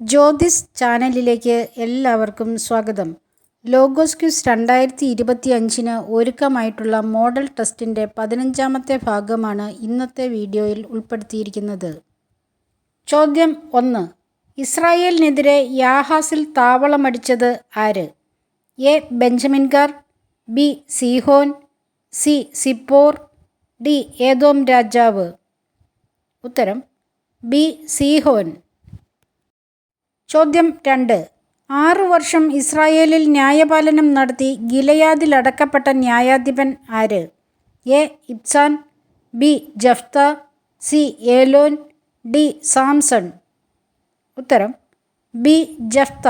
ജ്യോതിസ് ചാനലിലേക്ക് എല്ലാവർക്കും സ്വാഗതം. ലോഗോസ് ക്യൂസ് രണ്ടായിരത്തി ഇരുപത്തി അഞ്ചിന് ഒരുക്കമായിട്ടുള്ള മോഡൽ ടെസ്റ്റിന്റെ പതിനഞ്ചാമത്തെ ഭാഗമാണ് ഇന്നത്തെ വീഡിയോയിൽ ഉൾപ്പെടുത്തിയിരിക്കുന്നത്. ചോദ്യം ഒന്ന് ഇസ്രായേലിനെതിരെ യാഹാസിൽ താവളമടിച്ചത് ആര്? A Benjamin Gahr B Sihon C Zippor D Edom രാജാവ്. ഉത്തരം ബി സീഹോൻ. ചോദ്യം രണ്ട്. ആറു വർഷം ഇസ്രായേലിൽ ന്യായപാലനം നടത്തി ഗിലയാദിൽ അടക്കപ്പെട്ട ന്യായാധിപൻ ആര്? A. Ibzan B. Jephthah C. Elon D. Samson. ഉത്തരം ബി. ജഫ്ത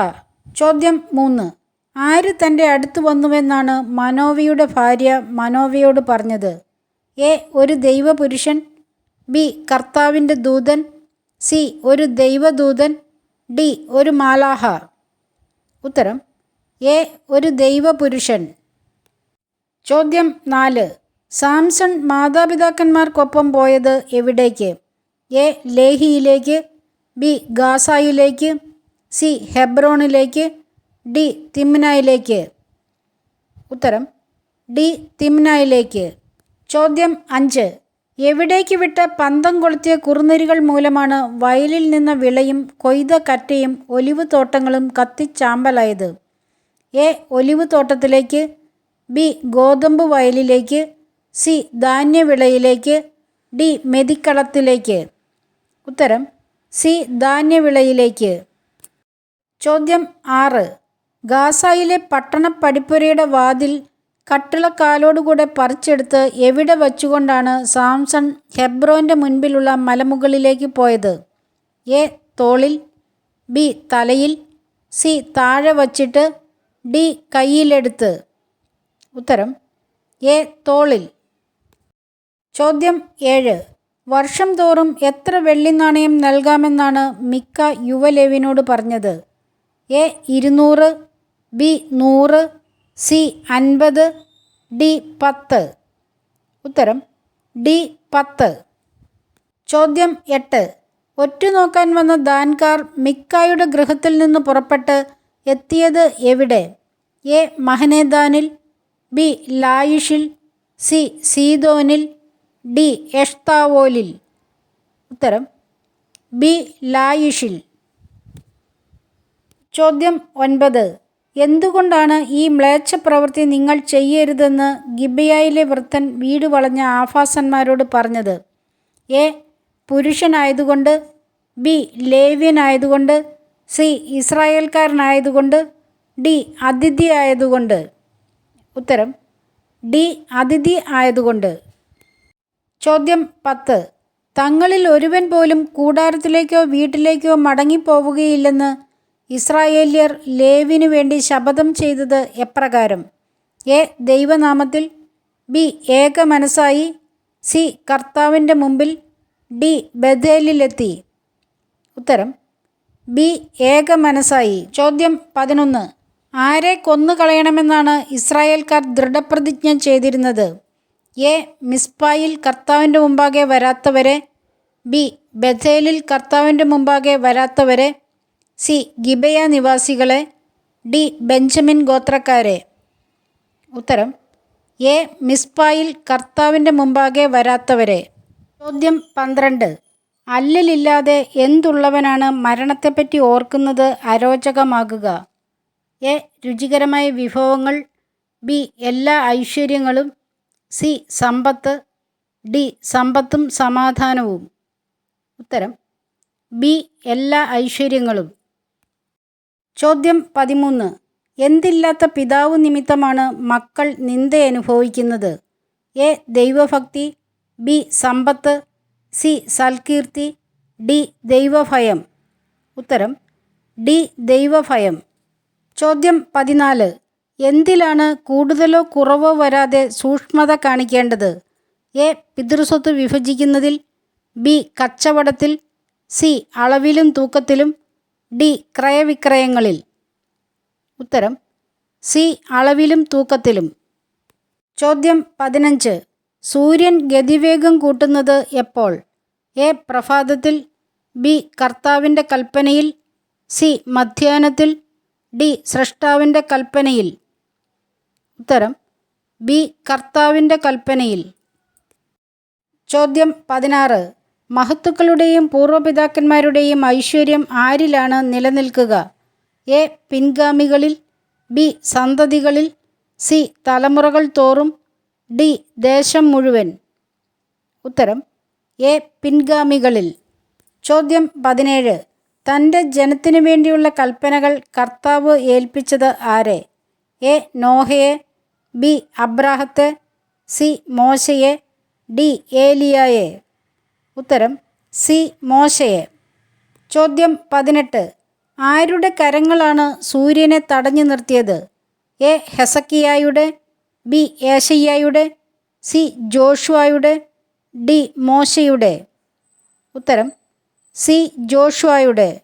ചോദ്യം മൂന്ന്. ആര് തന്റെ അടുത്ത് വന്നുവെന്നാണ് മനോവിയുടെ ഭാര്യ മനോവിയോട് പറഞ്ഞത്? എ. ഒരു ദൈവപുരുഷൻ ബി. കർത്താവിന്റെ ദൂതൻ സി. ഒരു ദൈവദൂതൻ ഡി ഒരു മാലാഹ ഉത്തരം എ ഒരു ദൈവപുരുഷൻ. ചോദ്യം നാല് സാംസൺ മാതാപിതാക്കന്മാർക്കൊപ്പം പോയത് എവിടേക്ക്? എ ലേഹിയിലേക്ക് ബി ഗാസായിലേക്ക് സി ഹെബ്രോണിലേക്ക് ഡി തിമ്നായിലേക്ക്. ഉത്തരം ഡി തിമ്നായിലേക്ക്. ചോദ്യം അഞ്ച് എവിടേക്ക് വിട്ട പന്തം കൊളുത്തിയ കുറുനരികൾ മൂലമാണ് വയലിൽ നിന്ന വിളയും കൊയ്ത കറ്റയും ഒലിവ് തോട്ടങ്ങളും കത്തിച്ചാമ്പലായത്. എ. ഒലിവ് തോട്ടത്തിലേക്ക് ബി. ഗോതമ്പ് വയലിലേക്ക് സി. ധാന്യവിളയിലേക്ക് ഡി. മെതിക്കളത്തിലേക്ക്. ഉത്തരം സി. ധാന്യവിളയിലേക്ക്. ചോദ്യം ആറ്. ഗാസയിലെ പട്ടണ പടിപ്പുരയുടെ വാതിൽ കട്ടിളക്കാലോടുകൂടെ പറിച്ചെടുത്ത് എവിടെ വച്ചുകൊണ്ടാണ് സാംസൺ ഹെബ്രോന്റെ മുൻപിലുള്ള മലമുകളിലേക്ക് പോയത്? എ. തോളിൽ ബി. തലയിൽ സി. താഴെ വച്ചിട്ട് ഡി. കയ്യിലെടുത്ത് ഉത്തരം എ. തോളിൽ. ചോദ്യം ഏഴ്. വർഷം തോറും എത്ര വെള്ളി നാണയം നൽകാമെന്നാണ് മിക്ക യുവലേവിനോട് പറഞ്ഞത്? എ. ഇരുന്നൂറ് ബി. നൂറ് സി അൻപത് ഡി പത്ത്. ഉത്തരം ഡി പത്ത്. ചോദ്യം എട്ട്. ഒറ്റുനോക്കാൻ വന്ന ദാൻകാർ മിക്കായുടെ ഗൃഹത്തിൽ നിന്ന് പുറപ്പെട്ട് എത്തിയത് എവിടെ? എ മഹനേദാനിൽ ബി ലായിഷിൽ സി സീതോനിൽ ഡി എഷ്താവോലിൽ. ഉത്തരം ബി ലായിഷിൽ. ചോദ്യം ഒൻപത്. എന്തുകൊണ്ടാണ് ഈ മ്ലേച്ഛ പ്രവൃത്തി നിങ്ങൾ ചെയ്യരുതെന്ന് ഗിബയായിലെ വൃദ്ധൻ വീട് വളഞ്ഞ ആഫാസന്മാരോട് പറഞ്ഞത്? എ. പുരുഷനായതുകൊണ്ട് ബി. ലേവ്യനായതുകൊണ്ട് സി. ഇസ്രായേൽക്കാരനായതുകൊണ്ട് ഡി. അതിഥി ആയതുകൊണ്ട് ഉത്തരം ഡി. അതിഥി ആയതുകൊണ്ട്. ചോദ്യം പത്ത്. തങ്ങളിൽ ഒരുവൻ പോലും കൂടാരത്തിലേക്കോ വീട്ടിലേക്കോ മടങ്ങിപ്പോവുകയില്ലെന്ന് ഇസ്രായേല്യർ ലേവിനു വേണ്ടി ശപഥം ചെയ്തത് എപ്രകാരം? എ. ദൈവനാമത്തിൽ ബി. ഏക മനസ്സായി സി. കർത്താവിന്റെ മുമ്പിൽ ഡി. ബദേലിലെത്തി ഉത്തരം ബി. ഏക മനസ്സായി ചോദ്യം പതിനൊന്ന്. ആരെ കൊന്നുകളയണമെന്നാണ് ഇസ്രായേൽക്കാർ ദൃഢപ്രതിജ്ഞ ചെയ്തിരുന്നത്? എ. മിസ്പായിൽ കർത്താവിന്റെ മുമ്പാകെ വരാത്തവരെ ബി. ബഥേലിൽ കർത്താവിന്റെ മുമ്പാകെ വരാത്തവരെ സി. ഗിബയ നിവാസികളെ ഡി. ബെഞ്ചമിൻ ഗോത്രക്കാരെ. ഉത്തരം എ. മിസ്പായിൽ കർത്താവിന്റെ മുമ്പാകെ വരാത്തവരെ. ചോദ്യം പന്ത്രണ്ട് അല്ലലില്ലാതെ എന്തുള്ളവനാണ് മരണത്തെപ്പറ്റി ഓർക്കുന്നത് അരോചകമാകുക? എ. രുചികരമായ വിഭവങ്ങൾ. ബി. എല്ലാ ഐശ്വര്യങ്ങളും. സി. സമ്പത്ത്. ഡി. സമ്പത്തും സമാധാനവും. ഉത്തരം ബി. എല്ലാ ഐശ്വര്യങ്ങളും. ചോദ്യം പതിമൂന്ന്. എന്തില്ലാത്ത പിതാവ് നിമിത്തമാണ് മക്കൾ നിന്ദ അനുഭവിക്കുന്നത്? എ. ദൈവഭക്തി ബി. സമ്പത്ത് സി. സൽകീർത്തി ഡി. ദൈവഭയം. ഉത്തരം ഡി. ദൈവഭയം. ചോദ്യം പതിനാല്. എന്തിലാണ് കൂടുതലോ കുറവോ വരാതെ സൂക്ഷ്മത കാണിക്കേണ്ടത്? എ. പിതൃസ്വത്ത് വിഭജിക്കുന്നതിൽ ബി. കച്ചവടത്തിൽ സി. അളവിലും തൂക്കത്തിലും ഡി ക്രയവിക്രയങ്ങളിൽ. ഉത്തരം സി അളവിലും തൂക്കത്തിലും. ചോദ്യം പതിനഞ്ച് സൂര്യൻ ഗതിവേഗം കൂട്ടുന്നത് എപ്പോൾ? എ പ്രഭാതത്തിൽ ബി കർത്താവിന്റെ കൽപ്പനയിൽ സി മധ്യാഹ്നത്തിൽ ഡി സൃഷ്ടാവിന്റെ കൽപ്പനയിൽ. ഉത്തരം ബി കർത്താവിന്റെ കൽപ്പനയിൽ. ചോദ്യം പതിനാറ് മഹത്തുക്കളുടെയും പൂർവപിതാക്കന്മാരുടെയും ഐശ്വര്യം ആരിലാണ് നിലനിൽക്കുക? എ. പിൻഗാമികളിൽ ബി. സന്തതികളിൽ സി. തലമുറകൾ തോറും ഡി. ദേശം മുഴുവൻ. ഉത്തരം എ. പിൻഗാമികളിൽ. ചോദ്യം പതിനേഴ്. തന്റെ ജനത്തിനു വേണ്ടിയുള്ള കൽപ്പനകൾ കർത്താവ് ഏൽപ്പിച്ചത് ആരെ? എ. നോഹയെ ബി. അബ്രാഹത്തെ സി. മോശയെ ഡി. ഏലിയായെ. ഉത്തരം സി. മോശയെ. ചോദ്യം പതിനെട്ട്. ആരുടെ കരങ്ങളാണ് സൂര്യനെ തടഞ്ഞു നിർത്തിയത്? എ. ഹെസക്കിയായുടെ ബി. ഏശയ്യായുടെ സി. ജോഷുവായുടെ ഡി. മോശയുടെ. ഉത്തരം സി. ജോഷുവായുടെ.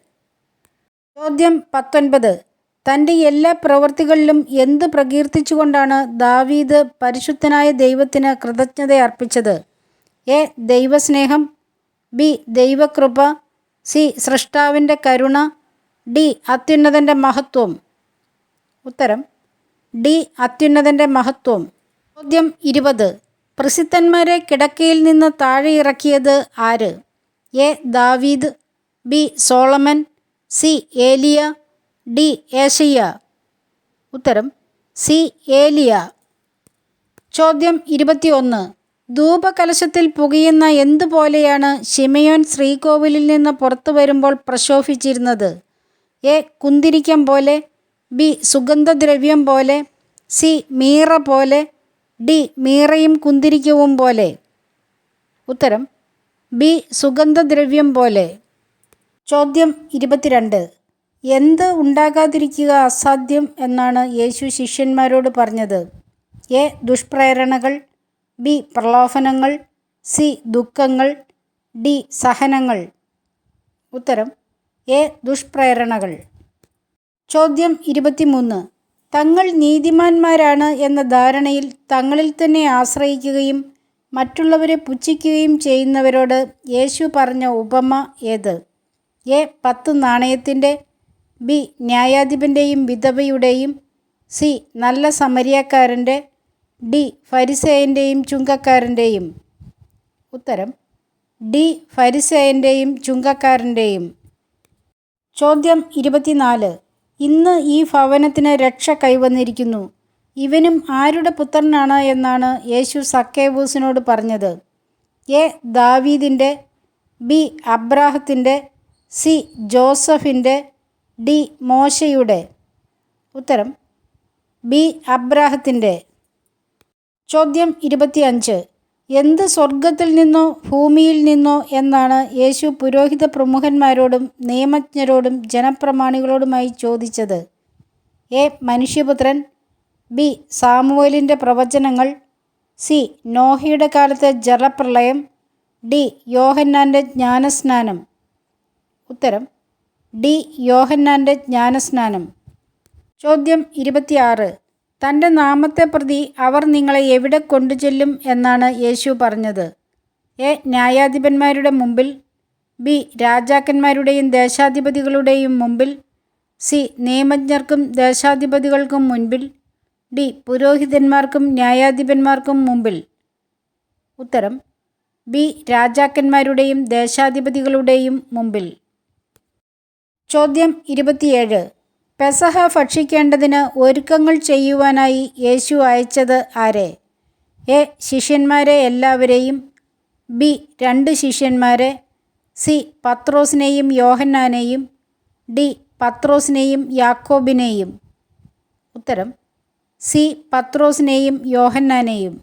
ചോദ്യം പത്തൊൻപത്. തന്റെ എല്ലാ പ്രവൃത്തികളിലും എന്ത് പ്രകീർത്തിച്ചുകൊണ്ടാണ് ദാവീദ് പരിശുദ്ധനായ ദൈവത്തിന് കൃതജ്ഞത അർപ്പിച്ചത്? എ. ദൈവസ്നേഹം ബി ദൈവകൃപ സി സൃഷ്ടാവിന്റെ കരുണ ഡി അത്യുന്നതന്റെ മഹത്വം. ഉത്തരം ഡി അത്യുന്നതന്റെ മഹത്വം. ചോദ്യം ഇരുപത് പ്രസിദ്ധന്മാരെ കിടക്കയിൽ നിന്ന് താഴെ ഇറക്കിയത് ആര്? A David B Solomon C Eliya D ഏഷയ്യ ഉത്തരം സി ഏലിയ. ചോദ്യം ഇരുപത്തിയൊന്ന് ധൂപകലശത്തിൽ പുകയുന്ന എന്തുപോലെയാണ് ശിമയോൻ ശ്രീകോവിലിൽ നിന്ന് പുറത്തു വരുമ്പോൾ പ്രശോഭിച്ചിരുന്നത്? എ. കുന്തിരിക്കം പോലെ ബി. സുഗന്ധദ്രവ്യം പോലെ സി. മീറ പോലെ ഡി. മീറയും കുന്തിരിക്കവും പോലെ. ഉത്തരം ബി. സുഗന്ധദ്രവ്യം പോലെ. ചോദ്യം ഇരുപത്തിരണ്ട്. എന്ത് ഉണ്ടാകാതിരിക്കുക അസാധ്യം എന്നാണ് യേശു ശിഷ്യന്മാരോട് പറഞ്ഞത്. എ. ദുഷ്പ്രേരണകൾ ബി പ്രലോഭനങ്ങൾ സി ദുഃഖങ്ങൾ ഡി സഹനങ്ങൾ. ഉത്തരം എ ദുഷ്പ്രേരണകൾ. ചോദ്യം ഇരുപത്തിമൂന്ന്. തങ്ങൾ നീതിമാന്മാരാണ് എന്ന ധാരണയിൽ തങ്ങളിൽ തന്നെ ആശ്രയിക്കുകയും മറ്റുള്ളവരെ പുച്ഛിക്കുകയും ചെയ്യുന്നവരോട് യേശു പറഞ്ഞ ഉപമ ഏത്? എ പത്ത് നാണയത്തിന്റെ ബി ന്യായാധിപന്റെയും വിധവയുടെയും സി നല്ല സമരിയക്കാരന്റെ ഡി ഫരിസേയന്റെയും ചുങ്കക്കാരന്റെയും ഉത്തരം ഡി ഫരിസേയന്റെയും ചുങ്കക്കാരന്റെയും ചോദ്യം ഇരുപത്തിനാല് ഇന്ന് ഈ ഭവനത്തിന് രക്ഷ കൈവന്നിരിക്കുന്നു. ഇവനും ആരുടെ പുത്രനാണ് എന്നാണ് യേശു സക്കേബൂസിനോട് പറഞ്ഞത്. എ ദാവീദിന്റെ ബി അബ്രാഹത്തിന്റെ സി ജോസഫിന്റെ ഡി മോശയുടെ. ഉത്തരം ബി അബ്രാഹത്തിന്റെ. ചോദ്യം ഇരുപത്തിയഞ്ച്. എന്ത് സ്വർഗത്തിൽ നിന്നോ ഭൂമിയിൽ നിന്നോ എന്നാണ് യേശു പുരോഹിത പ്രമുഖന്മാരോടും നിയമജ്ഞരോടും ജനപ്രമാണികളോടുമായി ചോദിച്ചത്. എ. മനുഷ്യപുത്രൻ. ബി. സാമുവലിന്റെ പ്രവചനങ്ങൾ. സി. നോഹയുടെ കാലത്തെ ജലപ്രളയം. ഡി. യോഹന്നാന്റെ ജ്ഞാനസ്നാനം. ഉത്തരം. ഡി. യോഹന്നാന്റെ ജ്ഞാനസ്നാനം. ചോദ്യം ഇരുപത്തിയാറ്. തന്റെ നാമത്തെ പ്രതി അവർ നിങ്ങളെ എവിടെ കൊണ്ടുചെല്ലും എന്നാണ് യേശു പറഞ്ഞത്. എ ന്യായാധിപന്മാരുടെ മുമ്പിൽ ബി രാജാക്കന്മാരുടെയും ദേശാധിപതികളുടെയും മുമ്പിൽ സി നിയമജ്ഞർക്കും ദേശാധിപതികൾക്കും മുൻപിൽ ഡി പുരോഹിതന്മാർക്കും ന്യായാധിപന്മാർക്കും മുമ്പിൽ. ഉത്തരം ബി രാജാക്കന്മാരുടെയും ദേശാധിപതികളുടെയും മുമ്പിൽ. ചോദ്യം ഇരുപത്തിയേഴ്. പെസഹ ഭക്ഷിക്കേണ്ടതിന് ഒരുക്കങ്ങൾ ചെയ്യുവാനായി യേശു അയച്ചത് ആരെ? എ. ശിഷ്യന്മാരെ എല്ലാവരെയും ബി. രണ്ട് ശിഷ്യന്മാരെ സി. പത്രോസിനെയും യോഹന്നാനെയും ഡി. പത്രോസിനെയും യാക്കോബിനെയും. ഉത്തരം സി. പത്രോസിനെയും യോഹന്നാനെയും.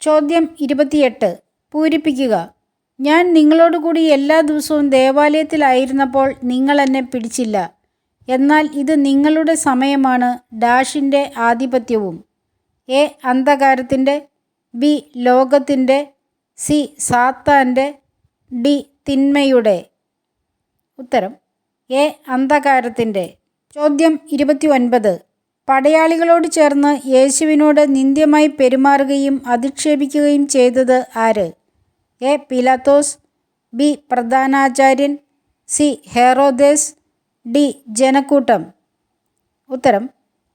ചോദ്യം ഇരുപത്തിയെട്ട്. പൂരിപ്പിക്കുക. ഞാൻ നിങ്ങളോടുകൂടി എല്ലാ ദിവസവും ദേവാലയത്തിലായിരുന്നപ്പോൾ നിങ്ങൾ എന്നെ പിടിച്ചില്ല. എന്നാൽ ഇത് നിങ്ങളുടെ സമയമാണ് ഡാഷിന്റെ ആധിപത്യവും. എ അന്ധകാരത്തിന്റെ ബി ലോകത്തിന്റെ സി സാത്താന്റെ ഡി തിന്മയുടെ. ഉത്തരം എ അന്ധകാരത്തിന്റെ. ചോദ്യം ഇരുപത്തി ഒൻപത് പടയാളികളോട് ചേർന്ന് യേശുവിനോട് നിന്ദ്യമായി പെരുമാറുകയും അധിക്ഷേപിക്കുകയും ചെയ്തത് ആര്? എ പിലാത്തോസ് ബി പ്രധാനാചാര്യൻ സി ഹെറോദേസ് ഡി ജനക്കൂട്ടം. ഉത്തരം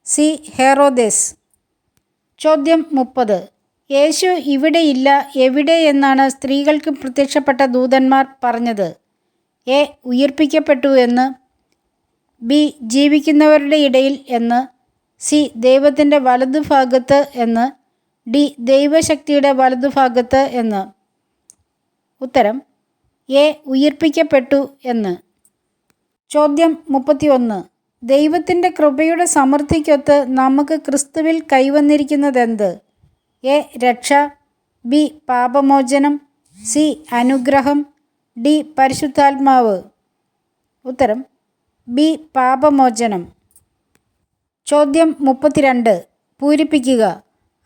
സി ഹെറോദേസ്. ചോദ്യം മുപ്പത്. യേശു ഇവിടെയില്ല എവിടെ എന്നാണ് സ്ത്രീകൾക്ക് പ്രത്യക്ഷപ്പെട്ട ദൂതന്മാർ പറഞ്ഞത്? എ ഉയിർപ്പിക്കപ്പെട്ടു എന്ന്. ബി ജീവിക്കുന്നവരുടെ ഇടയിൽ എന്ന്. സി ദൈവത്തിന്റെ വലതുഭാഗത്ത് എന്ന്. ഡി ദൈവശക്തിയുടെ വലതുഭാഗത്ത് എന്ന്. ഉത്തരം എ ഉയിർപ്പിക്കപ്പെട്ടു എന്ന്. ചോദ്യം മുപ്പത്തിയൊന്ന്. ദൈവത്തിന്റെ കൃപയുടെ സമൃദ്ധിക്കൊത്ത് നമുക്ക് ക്രിസ്തുവിൽ കൈവന്നിരിക്കുന്നതെന്ത്? എ. രക്ഷ ബി. പാപമോചനം സി. അനുഗ്രഹം ഡി. പരിശുദ്ധാത്മാവ്. ഉത്തരം ബി. പാപമോചനം. ചോദ്യം മുപ്പത്തിരണ്ട്. പൂരിപ്പിക്കുക.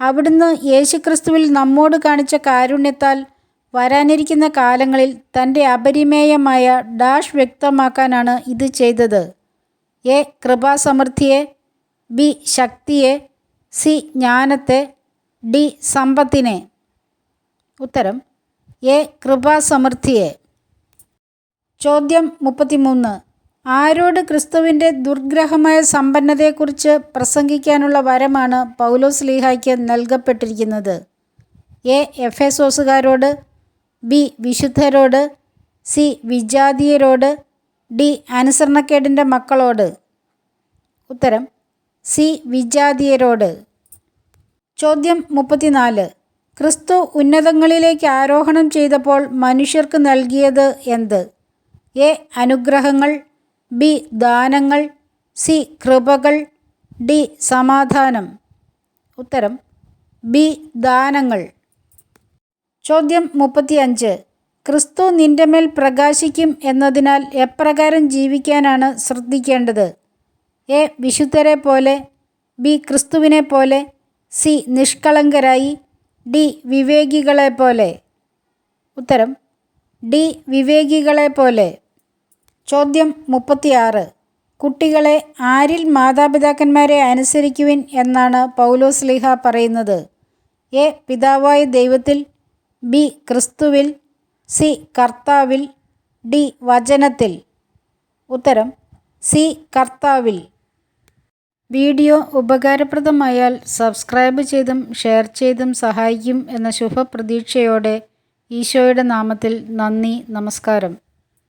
അവിടുന്ന് യേശുക്രിസ്തുവിൽ നമ്മോട് കാണിച്ച കാരുണ്യത്താൽ വരാനിരിക്കുന്ന കാലങ്ങളിൽ തന്റെ അപരിമേയമായ ഡാഷ് വ്യക്തമാക്കാനാണ് ഇത് ചെയ്തത്. എ. കൃപാസമൃദ്ധിയെ ബി. ശക്തിയെ സി. ജ്ഞാനത്തെ ഡി. സമ്പത്തിനെ. ഉത്തരം എ. കൃപാസമൃദ്ധിയെ. ചോദ്യം മുപ്പത്തിമൂന്ന്. ആരോട് ക്രിസ്തുവിന്റെ ദുർഗ്രഹമായ സമ്പന്നതയെക്കുറിച്ച് പ്രസംഗിക്കാനുള്ള വരമാണ് പൗലോസ് ലീഹായ്ക്ക് നൽകപ്പെട്ടിരിക്കുന്നത്? എ. എഫ് എഫേസോസുകാരോട് ബി വിശുദ്ധരോട് സി വിജാതീയരോട് ഡി അനുസരണക്കേടിന്റെ മക്കളോട്. ഉത്തരം സി വിജാതീയരോട്. ചോദ്യം മുപ്പത്തിനാല് ക്രിസ്തു ഉന്നതങ്ങളിലേക്ക് ആരോഹണം ചെയ്തപ്പോൾ മനുഷ്യർക്ക് നൽകിയത് എന്ത്? എ അനുഗ്രഹങ്ങൾ ബി ദാനങ്ങൾ സി കൃപകൾ ഡി സമാധാനം. ഉത്തരം ബി ദാനങ്ങൾ. ചോദ്യം മുപ്പത്തിയഞ്ച്. ക്രിസ്തു നിന്റെ മേൽ പ്രകാശിക്കും എന്നതിനാൽ എപ്രകാരം ജീവിക്കാനാണ് ശ്രദ്ധിക്കേണ്ടത്? എ. വിശുദ്ധരെ പോലെ. ബി. ക്രിസ്തുവിനെ പോലെ. സി. നിഷ്കളങ്കരായി. ഡി. വിവേകികളെ പോലെ. ഉത്തരം. ഡി. വിവേകികളെ പോലെ. ചോദ്യം മുപ്പത്തിയാറ്. കുട്ടികളെ ആരിൽ മാതാപിതാക്കന്മാരെ അനുസരിക്കുവിൻ എന്നാണ് പൗലോസ് ലിഹ പറയുന്നത്? എ. പിതാവായ ദൈവത്തിൽ. ബി ക്രിസ്തുവിൽ സി കർത്താവിൽ ഡി വചനത്തിൽ. ഉത്തരം സി കർത്താവിൽ. വീഡിയോ ഉപകാരപ്രദമായാൽ സബ്സ്ക്രൈബ് ചെയ്തും ഷെയർ ചെയ്തും സഹായിക്കും എന്ന ശുഭപ്രതീക്ഷയോടെ ഈശോയുടെ നാമത്തിൽ നന്ദി നമസ്കാരം.